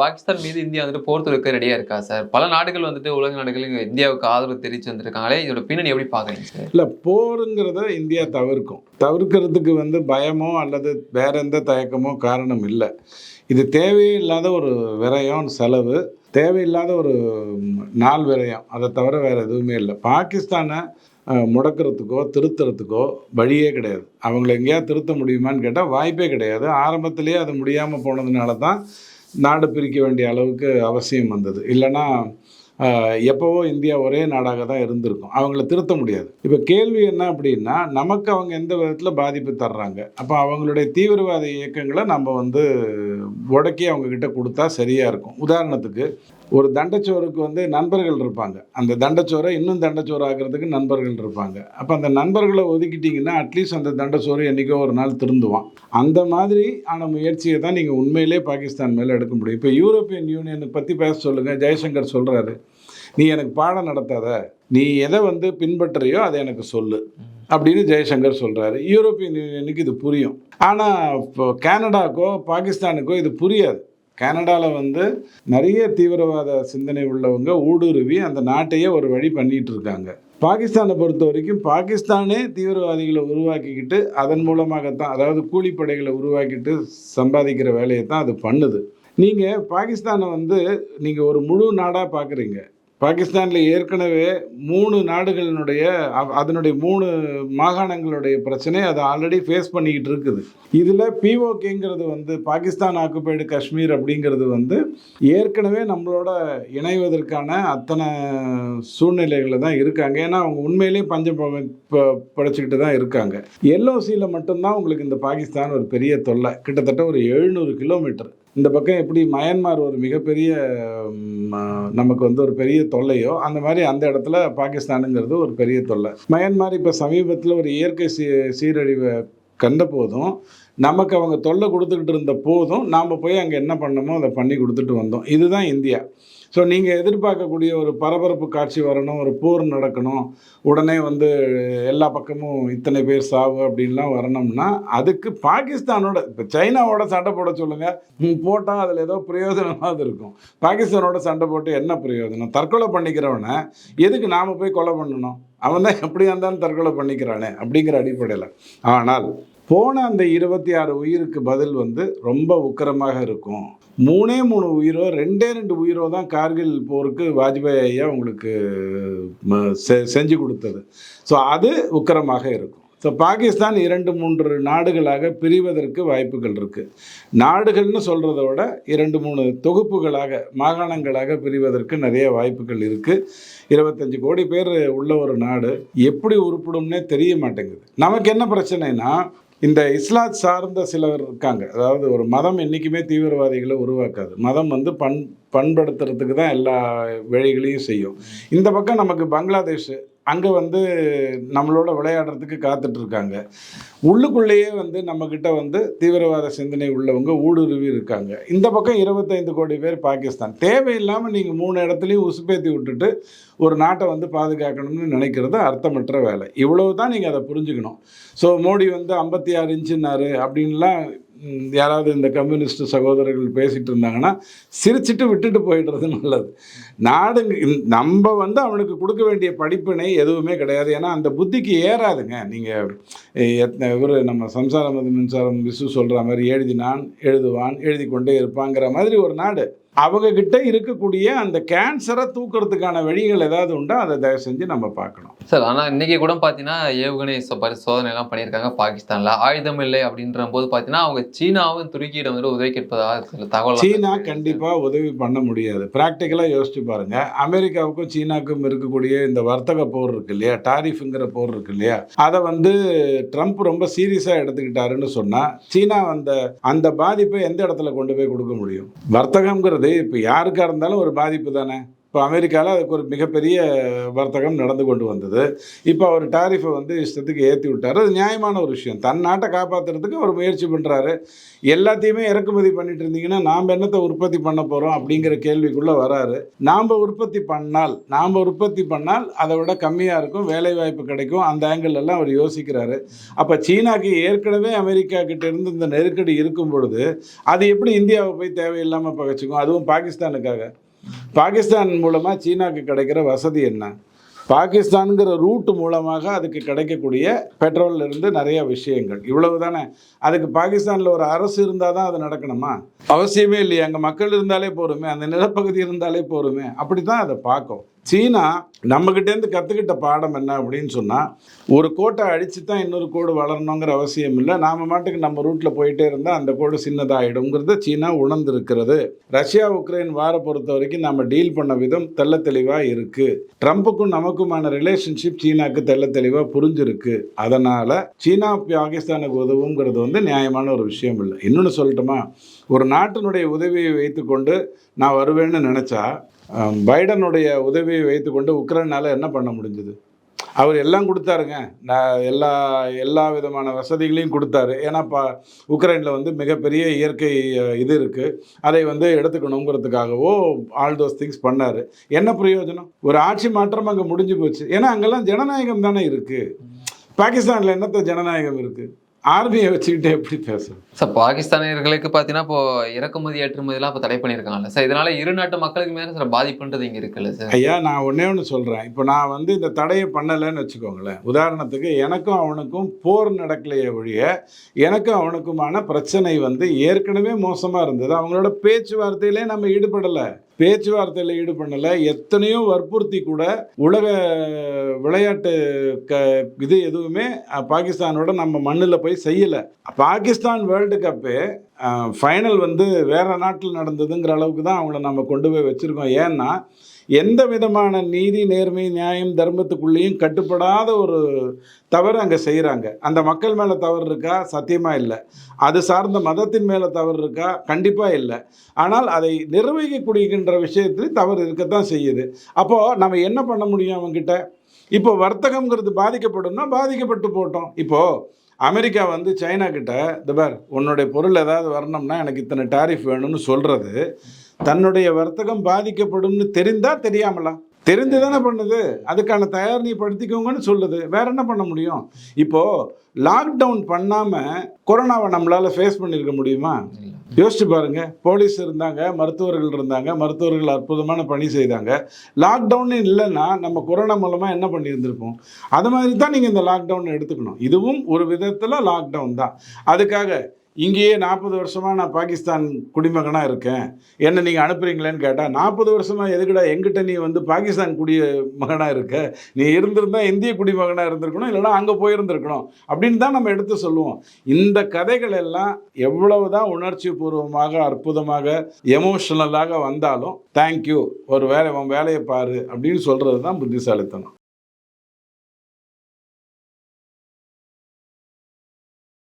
பாகிஸ்தான் மீது இந்தியா வந்துட்டு போர் தொடுக்க ரெடியா இருக்கா சார் பல நாடுகள் வந்துட்டு உலக நாடுகள் இந்தியாவுக்கு ஆதரவு தெரிவிச்சு வந்திருக்காங்களே. இதோட பின்னணி எப்படி பாக்குறீங்க சார் இல்லை போருங்கிறத இந்தியா தவிர்க்கும். தவிர்க்கிறதுக்கு வந்து பயமோ அல்லது வேற எந்த தயக்கமோ காரணம் இல்லை. இது தேவையில்லாத ஒரு விரயம் செலவு. தேவையில்லாத ஒரு நாள் விரயம். அதை தவிர வேற எதுவுமே இல்லை. பாகிஸ்தானை முடக்கிறதுக்கோ திருத்துறதுக்கோ வழியே கிடையாது. அவங்கள எங்கேயாவது திருத்த முடியுமான்னு கேட்டால் வாய்ப்பே கிடையாது. ஆரம்பத்திலேயே அது முடியாமல் போனதுனால தான் நாடு பிரிக்க வேண்டிய அளவுக்கு அவசியம் வந்தது. இல்லைன்னா எப்போவோ இந்தியா ஒரே நாடாக தான் இருந்திருக்கும். அவங்கள திருத்த முடியாது. இப்போ கேள்வி என்ன அப்படின்னா நமக்கு அவங்க எந்த விதத்தில் பாதிப்பு தர்றாங்க? அப்போ அவங்களுடைய தீவிரவாத இயக்கங்களை நம்ம வந்து உடக்கி அவங்கக்கிட்ட கொடுத்தா சரியாக இருக்கும். உதாரணத்துக்கு ஒரு தண்டச்சோறுக்கு வந்து நண்பர்கள் இருப்பாங்க. அந்த தண்டச்சோரை இன்னும் தண்டச்சோறு ஆகிறதுக்கு நண்பர்கள் இருப்பாங்க. அப்போ அந்த நண்பர்களை ஒதுக்கிட்டிங்கன்னா அட்லீஸ்ட் அந்த தண்டச்சோறு என்றைக்கோ ஒரு நாள் திருந்துவான். அந்த மாதிரி ஆன முயற்சியை தான் நீங்கள் உண்மையிலே பாகிஸ்தான் மேலே எடுக்க முடியும். இப்போ யூரோப்பியன் யூனியனை பற்றி பேச சொல்லுங்கள் ஜெய்சங்கர் சொல்கிறாரு நீ எனக்கு பாடம் நடத்தாத நீ எதை வந்து பின்பற்றுறியோ அதை எனக்கு சொல்லு அப்படின்னு ஜெய்சங்கர் சொல்கிறாரு யூரோப்பியன் யூனியனுக்கு இது புரியும். ஆனால் இப்போ கனடாக்கோ பாகிஸ்தானுக்கோ இது புரியாது. கனடாவில் வந்து நிறைய தீவிரவாத சிந்தனை உள்ளவங்க ஊடுருவி அந்த நாட்டையே ஒரு வழி பண்ணிகிட்டு இருக்காங்க. பாகிஸ்தானை பொறுத்த வரைக்கும் பாகிஸ்தானே தீவிரவாதிகளை உருவாக்கிக்கிட்டு அதன் மூலமாகத்தான் அதாவது கூலிப்படைகளை உருவாக்கிட்டு சம்பாதிக்கிற வேலையை தான் அது பண்ணுது. நீங்கள் பாகிஸ்தானை வந்து நீங்கள் ஒரு முழு நாடாக பார்க்குறீங்க பாகிஸ்தானில் ஏற்கனவே மூணு நாடுகளினுடைய அதனுடைய மூணு மாகாணங்களுடைய பிரச்சனை அதை ஆல்ரெடி ஃபேஸ் பண்ணிக்கிட்டு இருக்குது. இதில் பிஓகேங்கிறது வந்து பாகிஸ்தான் ஆக்குபைடு காஷ்மீர் அப்படிங்கிறது வந்து ஏற்கனவே நம்மளோட இணைவதற்கான அத்தனை சூழ்நிலைகளில் தான் இருக்காங்க. ஏன்னா அவங்க உண்மையிலேயே பஞ்சம் ப- படைச்சிக்கிட்டு தான் இருக்காங்க. எல்ஓசியில் மட்டும்தான் உங்களுக்கு இந்த பாகிஸ்தான் ஒரு பெரிய தொல்லை. கிட்டத்தட்ட ஒரு எழுநூறு கிலோமீட்டர் இந்த பக்கம் எப்படி மயன்மார் ஒரு மிகப்பெரிய நமக்கு வந்து ஒரு பெரிய தொல்லையோ அந்த மாதிரி அந்த இடத்துல பாகிஸ்தானுங்கிறது ஒரு பெரிய தொல்லை. மயன்மார் இப்போ சமீபத்தில் ஒரு இயற்கை சீ சீரழிவை கண்ட போதும் நமக்கு அவங்க தொல்லை கொடுத்துக்கிட்டு இருந்த போதும் நாம் போய் அங்கே என்ன பண்ணணுமோ அதை பண்ணி கொடுத்துட்டு வந்தோம். இதுதான் இந்தியா. ஸோ நீங்கள் எதிர்பார்க்கக்கூடிய ஒரு பரபரப்பு காட்சி வரணும் ஒரு போர் நடக்கணும் உடனே வந்து எல்லா பக்கமும் இத்தனை பேர் சாவு அப்படின்லாம் வரணும்னா அதுக்கு பாகிஸ்தானோட இப்போ சைனாவோட சண்டை போட சொல்லுங்கள் போட்டால் அதில் ஏதோ பிரயோஜனமாவது இருக்கும். பாகிஸ்தானோட சண்டை போட்டு என்ன பிரயோஜனம்? தற்கொலை பண்ணிக்கிறவனை எதுக்கு நாம் போய் கொலை பண்ணணும்? அவன் தான் எப்படியா இருந்தாலும் தற்கொலை பண்ணிக்கிறானே அப்படிங்கிற அடிப்படையில். ஆனால் போன அந்த இருபத்தி ஆறு உயிருக்கு பதில் வந்து ரொம்ப உக்கரமாக இருக்கும். மூணே மூணு உயிரோ ரெண்டே ரெண்டு உயிரோ தான் கார்கில் போருக்கு வாஜ்பாய் ஐயா உங்களுக்கு செ- செஞ்சு கொடுத்தது. ஸோ அது உக்கரமாக இருக்கும். ஸோ பாகிஸ்தான் இரண்டு மூன்று நாடுகளாக பிரிவதற்கு வாய்ப்புகள் இருக்குது நாடுகள்னு சொல்கிறத விட இரண்டு மூணு தொகுப்புகளாக மாகாணங்களாக பிரிவதற்கு நிறைய வாய்ப்புகள் இருக்குது இருபத்தஞ்சு கோடி பேர் உள்ள ஒரு நாடு. எப்படி உருப்பிடும்னே தெரிய மாட்டேங்குது. நமக்கு என்ன பிரச்சனைனா இந்த இஸ்லாத் சார்ந்த சிலர் இருக்காங்க. அதாவது ஒரு மதம் என்றைக்குமே தீவிரவாதிகளை உருவாக்காது. மதம் வந்து பண் பண்படுத்துறதுக்கு தான் எல்லா வழிகளையும் செய்யும். இந்த பக்கம் நமக்கு பங்களாதேஷ் அங்கே வந்து நம்மளோட விளையாடுறதுக்கு காத்துட்டு இருக்காங்க உள்ளுக்குள்ளேயே வந்து நம்மக்கிட்ட வந்து தீவிரவாத சிந்தனை உள்ளவங்க ஊடுருவி இருக்காங்க. இந்த பக்கம் இருபத்தைந்து கோடி பேர் பாகிஸ்தான். தேவையில்லாமல் நீங்கள் மூணு இடத்துலையும் உசுப்பேத்தி விட்டுட்டு ஒரு நாட்டை வந்து பாதுகாக்கணும்னு நினைக்கிறது அர்த்தமற்ற வேலை. இவ்வளவு தான் நீங்கள் அதை புரிஞ்சுக்கணும். ஸோ மோடி வந்து ஐம்பத்தி ஆறு இன்ச்சுன்னாரு அப்படின்லாம் யாராவது இந்த கம்யூனிஸ்ட் சகோதரர்கள் பேசிகிட்டு இருந்தாங்கன்னா சிரிச்சிட்டு விட்டுட்டு போயிடுறது நல்லது. நாடுங்க நம்ம வந்து அவனுக்கு கொடுக்க வேண்டிய படிப்பினை எதுவுமே கிடையாது. ஏன்னா அந்த புத்திக்கு ஏறாதுங்க. நீங்கள் இவர் நம்ம சம்சாரம் மின்சாரம் விசு சொல்கிற மாதிரி எழுதினான் எழுதுவான் எழுதி கொண்டே இருப்பாங்கிற மாதிரி ஒரு நாடு. அவங்க கிட்ட இருக்கக்கூடிய அந்த கேன்சரை தூக்குறதுக்கான வழிகள் ஏதாவது உண்டோ? அதை தயவு செஞ்சு நம்ம பார்க்கணும். சார் ஆனா இன்னைக்கு கூட பாத்தீங்கன்னா ஏவுகணை சோ- பரிசோதனை எல்லாம் பண்ணியிருக்காங்க பாகிஸ்தான்ல. ஆயுதம் இல்லை அப்படின்ற போது பாத்தீங்கன்னா அவங்க சீனாவும் துருக்கியிடம் வந்து உதவி கேட்பதாக சில தகவல் சீனா கண்டிப்பாக உதவி பண்ண முடியாது. ப்ராக்டிக்கலாக யோசிச்சு பாருங்க. அமெரிக்காவுக்கும் சீனாவுக்கும் இருக்கக்கூடிய இந்த வர்த்தக போர் இருக்கு இல்லையா? டாரிஃபுங்கிற போர் இருக்கு இல்லையா? அதை வந்து ட்ரம்ப் ரொம்ப சீரியஸாக எடுத்துக்கிட்டாருன்னு சொன்னால் சீனா அந்த அந்த பாதிப்பை எந்த இடத்துல கொண்டு போய் கொடுக்க முடியும்? வர்த்தகம்ங்கிறது இப்போ யாருக்காக இருந்தாலும் ஒரு பாதிப்பு தானே? இப்போ அமெரிக்காவில் அதுக்கு ஒரு மிகப்பெரிய வர்த்தகம் நடந்து கொண்டு வந்தது. இப்போ அவர் டாரிஃபை வந்து இஷ்டத்துக்கு ஏற்றி விட்டார். அது நியாயமான ஒரு விஷயம். தன் நாட்டை காப்பாற்றுறதுக்கு அவர் முயற்சி பண்ணுறாரு எல்லாத்தையுமே இறக்குமதி பண்ணிட்டு இருந்தீங்கன்னா நாம் என்னத்தை உற்பத்தி பண்ண போகிறோம் அப்படிங்கிற கேள்விக்குள்ளே வராரு. நாம் உற்பத்தி பண்ணால் நாம் உற்பத்தி பண்ணால் அதை விட கம்மியாக இருக்கும் வேலைவாய்ப்பு கிடைக்கும். அந்த ஆங்கிள் எல்லாம் அவர் யோசிக்கிறாரு. அப்போ சீனாக்கு ஏற்கனவே அமெரிக்கா கிட்ட இருந்து இந்த நெருக்கடி இருக்கும் பொழுது அது எப்படி இந்தியாவை போய் தேவையில்லாமல் பகைச்சிக்கும்? அதுவும் பாகிஸ்தானுக்காக. பாகிஸ்தான் மூலமாக சீனாக்கு கிடைக்கிற வசதி என்ன? பாகிஸ்தானுங்கிற ரூட் மூலமாக அதுக்கு கிடைக்கக்கூடிய பெட்ரோல்ல இருந்து நிறைய விஷயங்கள். இவ்வளவு தானே அதுக்கு பாகிஸ்தானில் ஒரு அரசு இருந்தால் தான் அது நடக்கணுமா? அவசியமே இல்லையா. அங்கே மக்கள் இருந்தாலே போருமே. அந்த நிலப்பகுதி இருந்தாலே போருமே. அப்படி தான் அதை பார்க்கும். சீனா நம்மக்கிட்டேருந்து கற்றுக்கிட்ட பாடம் என்ன அப்படின்னு சொன்னால் ஒரு கோட்டை அழித்து தான் இன்னொரு கோடு வளரணுங்கிற அவசியம் இல்லை. நாம் மாட்டுக்கு நம்ம ரூட்டில் போயிட்டே இருந்தால் அந்த கோடு சின்னதாகிடுங்கிறத சீனா உணர்ந்திருக்கிறது. ரஷ்யா உக்ரைன் வார பொறுத்த வரைக்கும் நம்ம டீல் பண்ண விதம் தெள்ள தெளிவாக இருக்குது ட்ரம்ப்புக்கும் நமக்குமான ரிலேஷன்ஷிப் சீனாக்கு தெள்ள தெளிவாக புரிஞ்சிருக்கு. அதனால் சீனா பாகிஸ்தானுக்கு உதவுங்கிறது வந்து நியாயமான ஒரு விஷயம் இல்லை. இன்னொன்று சொல்லட்டுமா? ஒரு நாட்டினுடைய உதவியை வைத்துக்கொண்டு நான் வருவேன்னு நினச்சா பைடனுடைய உதவியை வைத்துக்கொண்டு உக்ரைனால் என்ன பண்ண முடிஞ்சது? அவர் எல்லாம் கொடுத்தாருங்க. நான் எல்லா எல்லா விதமான வசதிகளையும் கொடுத்தாரு. ஏன்னா இப்போ உக்ரைனில் வந்து மிகப்பெரிய இயற்கை இது இருக்குது அதை வந்து எடுத்துக்கணுங்கிறதுக்காகவோ ஆல் தோஸ் திங்ஸ் பண்ணார். என்ன பிரயோஜனம்? ஒரு ஆட்சி மாற்றம் அங்கே முடிஞ்சு போச்சு. ஏன்னா அங்கெல்லாம் ஜனநாயகம் தானே இருக்குது பாகிஸ்தானில் என்னத்த ஜனநாயகம் இருக்குது ஆர்மியை வச்சுக்கிட்டு எப்படி பேசுறது சார் பாகிஸ்தானியர்களுக்கு பார்த்தீங்கன்னா இப்போ இறக்குமதி ஏற்றுமதிலாம் இப்போ தடை பண்ணியிருக்காங்கல்ல சார். இதனால இரு நாட்டு மக்களுக்கு மேலே சார் பாதிப்புன்றது இங்கே இருக்குல்ல சார்? ஐயா நான் ஒன்றே ஒன்று சொல்கிறேன் இப்போ நான் வந்து இந்த தடையை பண்ணலைன்னு வச்சுக்கோங்களேன். உதாரணத்துக்கு எனக்கும் அவனுக்கும் போர் நடக்கலையே ஒழிய எனக்கும் அவனுக்குமான பிரச்சனை வந்து ஏற்கனவே மோசமாக இருந்தது. அவங்களோட பேச்சுவார்த்தையிலே நம்ம ஈடுபடலை. பேச்சுவார்த்தையில் ஈடுபடலை. எத்தனையோ வற்புறுத்தி கூட உலக விளையாட்டு க இது எதுவுமே பாகிஸ்தானோட நம்ம மண்ணில் போய் செய்யலை. பாகிஸ்தான் வேர்ல்டு கப்பு ஃபைனல் வந்து வேறு நாட்டில் நடந்ததுங்கிற அளவுக்கு தான் அவங்கள நம்ம கொண்டு போய் வச்சுருக்கோம். ஏன்னா எந்த விதமான நீதி நேர்மை நியாயம் தர்மத்துக்குள்ளேயும் கட்டுப்படாத ஒரு தவறு அங்கே செய்கிறாங்க அந்த மக்கள் மேலே தவறு இருக்கா? சத்தியமாக இல்லை. அது சார்ந்த மதத்தின் மேலே தவறு இருக்கா? கண்டிப்பாக இல்லை. ஆனால் அதை நிர்வகிக்கக்கூடியன்ற விஷயத்தில் தவறு இருக்கத்தான் செய்யுது. அப்போது நம்ம என்ன பண்ண முடியும் அவங்ககிட்ட இப்போ வர்த்தகம்ங்கிறது பாதிக்கப்படும்னா பாதிக்கப்பட்டு போட்டோம். இப்போது அமெரிக்கா வந்து சைனா கிட்ட இந்த பார் உன்னுடைய பொருள் ஏதாவது வரணும்னா எனக்கு இத்தனை டாரிஃப் வேணும்னு சொல்கிறது தன்னுடைய வர்த்தகம் பாதிக்கப்படும்னு தெரிந்தா தெரியாமலா? தெரிந்து தானே பண்ணுது. அதுக்கான தயார் நீ படுத்திக்கோங்கன்னு சொல்லுது. வேற என்ன பண்ண முடியும்? இப்போ லாக்டவுன் பண்ணாம கொரோனாவை நம்மளால ஃபேஸ் பண்ணியிருக்க முடியுமா. யோசிச்சு பாருங்க. போலீஸ் இருந்தாங்க மருத்துவர்கள் இருந்தாங்க மருத்துவர்கள் அற்புதமான பணி செய்தாங்க. லாக்டவுன் இல்லைன்னா நம்ம கொரோனா மூலமாக என்ன பண்ணியிருந்திருப்போம்? அது மாதிரி தான் நீங்கள் இந்த லாக்டவுன் எடுத்துக்கணும். இதுவும் ஒரு விதத்தில் லாக்டவுன் தான். அதுக்காக இங்கேயே நாற்பது வருஷமாக நான் பாகிஸ்தான் குடிமகனாக இருக்கேன். என்ன நீங்கள் அனுப்புறீங்களேன்னு கேட்டால் நாற்பது வருஷமாக எதுக்குடா எங்கிட்ட நீ வந்து பாகிஸ்தான் குடி மகனாக இருக்க? நீ இருந்திருந்தால் இந்திய குடிமகனாக இருந்திருக்கணும் இல்லைன்னா அங்கே போயிருந்திருக்கணும் அப்படின்னு தான் நம்ம எடுத்து சொல்லுவோம். இந்த கதைகள் எல்லாம் எவ்வளவு தான் உணர்ச்சி பூர்வமாக அற்புதமாக எமோஷனலாக வந்தாலும் தேங்க்யூ ஒரு வேலை உன் வேலையை பாரு அப்படின்னு சொல்கிறது தான் புத்திசாலித்தனம்.